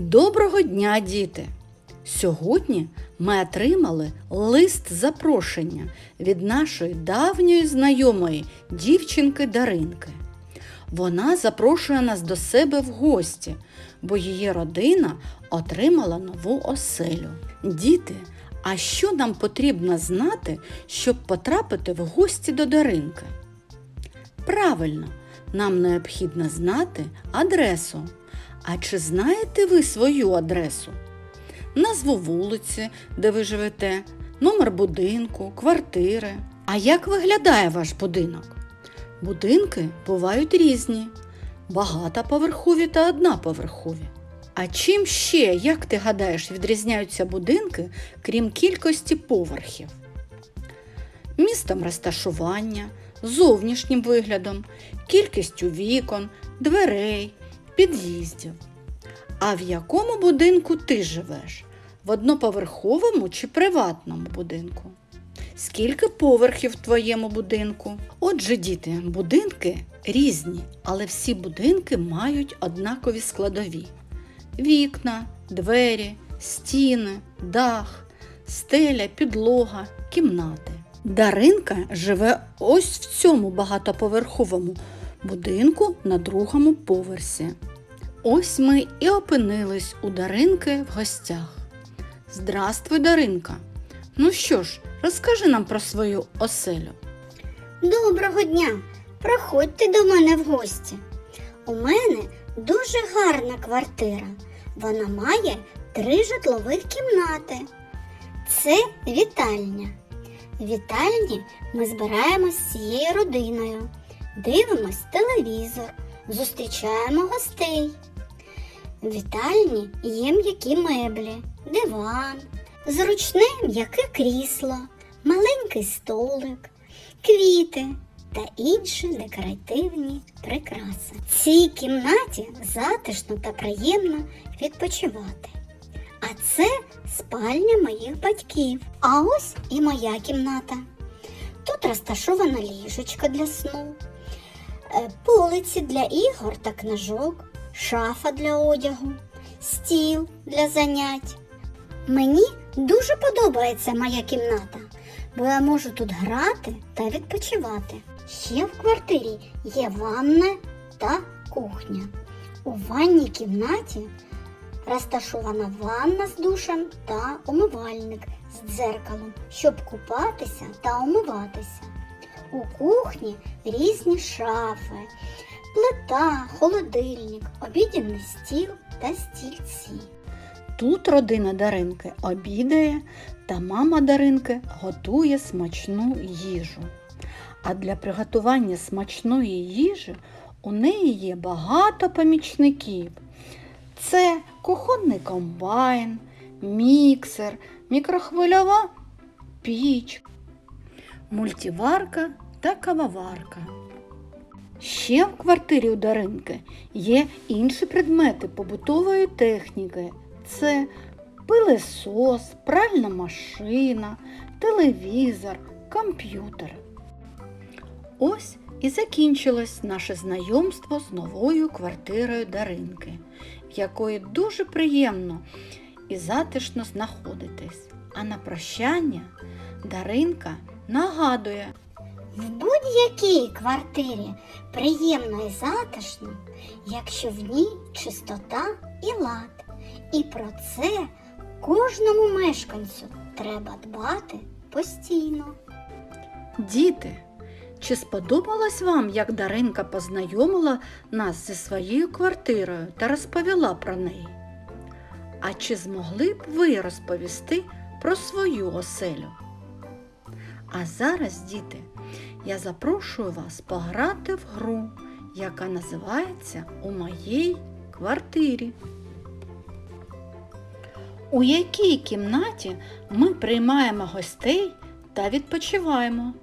Доброго дня, діти! Сьогодні ми отримали лист запрошення від нашої давньої знайомої дівчинки Даринки. Вона запрошує нас до себе в гості, бо її родина отримала нову оселю. Діти, а що нам потрібно знати, щоб потрапити в гості до Даринки? Правильно, нам необхідно знати адресу. А чи знаєте ви свою адресу? Назву вулиці, де ви живете, номер будинку, квартири. А як виглядає ваш будинок? Будинки бувають різні, багатоповерхові та одноповерхові. А чим ще, як ти гадаєш, відрізняються будинки, крім кількості поверхів? Містом розташування, зовнішнім виглядом, кількістю вікон, дверей, під'їздів. А в якому будинку ти живеш? В одноповерховому чи приватному будинку? Скільки поверхів в твоєму будинку? Отже, діти, будинки різні, але всі будинки мають однакові складові: вікна, двері, стіни, дах, стеля, підлога, кімнати. Даринка живе ось в цьому багатоповерховому будинку на другому поверсі. Ось ми і опинились у Даринки в гостях. Здравствуй, Даринка! Ну що ж, розкажи нам про свою оселю. Доброго дня! Проходьте до мене в гості. У мене дуже гарна квартира. Вона має три житлових кімнати. Це вітальня. В вітальні ми збираємось з цією родиною, дивимось телевізор, зустрічаємо гостей. В вітальні є м'які меблі, диван, зручне м'яке крісло, маленький столик, квіти та інші декоративні прикраси. В цій кімнаті затишно та приємно відпочивати. А це спальня моїх батьків. А ось і моя кімната. Тут розташована ліжечка для сну, полиці для ігор та книжок, шафа для одягу, стіл для занять. Мені дуже подобається моя кімната, бо я можу тут грати та відпочивати. Ще в квартирі є ванна та кухня. У ванній кімнаті розташована ванна з душем та умивальник з дзеркалом, щоб купатися та умиватися. У кухні різні шафи, плита, холодильник, обідній стіл та стільці. Тут родина Даринки обідає, та мама Даринки готує смачну їжу. А для приготування смачної їжі у неї є багато помічників. Це кухонний комбайн, міксер, мікрохвильова піч, мультиварка та кавоварка. Ще в квартирі у Даринки є інші предмети побутової техніки. Це пилесос, пральна машина, телевізор, комп'ютер. Ось і закінчилось наше знайомство з новою квартирою Даринки, в якої дуже приємно і затишно знаходитись. А на прощання Даринка нагадує, В будь-якій квартирі приємно і затишно, якщо в ній чистота і лад. І про це кожному мешканцю треба дбати постійно. Діти, чи сподобалось вам, як Даринка познайомила нас зі своєю квартирою та розповіла про неї? А чи змогли б ви розповісти про свою оселю? А зараз, діти, я запрошую вас пограти в гру, яка називається У моїй квартирі. У якій кімнаті ми приймаємо гостей та відпочиваємо?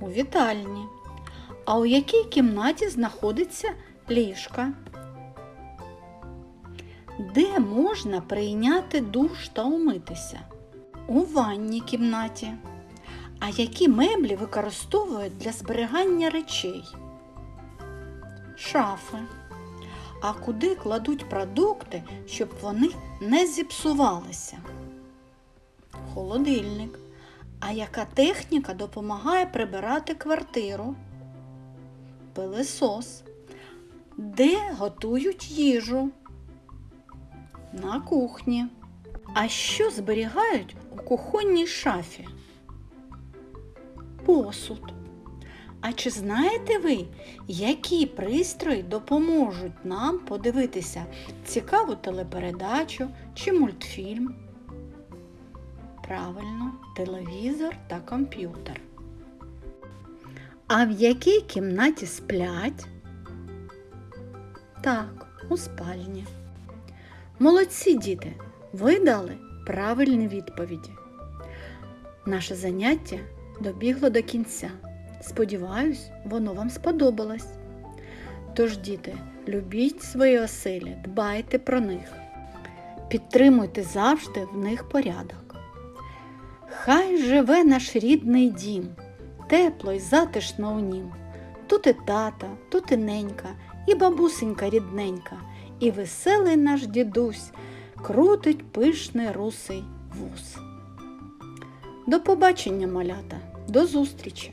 У вітальні. А у якій кімнаті знаходиться ліжка? Де можна прийняти душ та умитися? У ванній кімнаті. А які меблі використовують для зберігання речей? Шафи. А куди кладуть продукти, щоб вони не зіпсувалися? Холодильник. А яка техніка допомагає прибирати квартиру? Пилисос. Де готують їжу? На кухні. А що зберігають у кухонній шафі? Посуд. А чи знаєте ви, які пристрої допоможуть нам подивитися цікаву телепередачу чи мультфільм? Правильно, телевізор та комп'ютер. А в якій кімнаті сплять? Так, у спальні. Молодці діти, ви дали правильні відповіді. Наше заняття добігло до кінця. Сподіваюсь, воно вам сподобалось. Тож, діти, любіть свої оселі, дбайте про них. Підтримуйте завжди в них порядок. Хай живе наш рідний дім, тепло й затишно у нім. Тут і тата, тут і ненька, і бабусенька рідненька, і веселий наш дідусь крутить пишний русий вуз. До побачення, малята, до зустрічі!